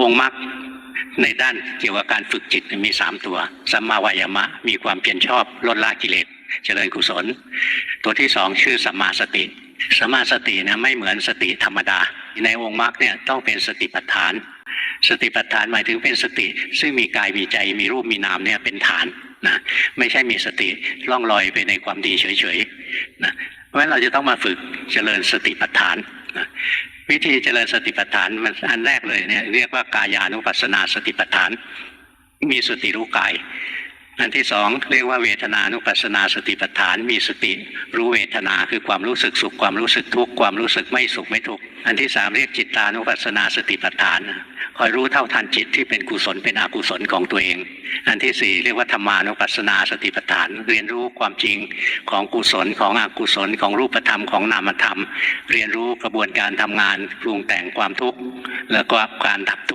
องค์มรรคในด้านเกี่ยวกับการฝึกจิตมีสามตัวสัมมาวายามะ มีความเพียรชอบลดละกิเลสเจริญกุศล ตัวที่สองชื่อสัมมาสติสัมมาสตินะไม่เหมือนสติธรรมดา ในองค์มรรคเนี่ยต้องเป็นสติปัฏฐาน สติปัฏฐานหมายถึงเป็นสติ ซึ่งมีกายมีใจมีรูปมีนามเนี่ยเป็นฐานนะไม่ใช่มีสติล่องลอยไปในความดีเฉยๆนะ ราะฉะนั้นเราจะต้องมาฝึกเจริญสติปัฏฐานนะวิธีเจริญสติปัฏฐานมันอันแรกเลยเนี่ยเรียกว่ากายานุปัสสนาสติปัฏฐาน มีสติรู้กาย อันที่สองเรียกว่าเวทนานุปัสสนาสติปัฏฐาน มีสติรู้เวทนาคือความรู้สึกสุขความรู้สึกทุกข์ความรู้สึกไม่สุขไม่ทุกข์อันที่สามเรียกจิตตานุปัสสนาสติปัฏฐาน คอยรู้เท่าทันจิตที่เป็นกุศลเป็นอกุศลของตัวเอง อันที่สี่เรียกว่าธรรมานุปัสสนาสติปัฏฐาน เรียนรู้ความจริงของกุศลของอกุศลของรูปธรรมของนามธรรม เรียนรู้กระบวนการทำงานปรุงแต่งความทุกข์แล้วก็การดับทุกข์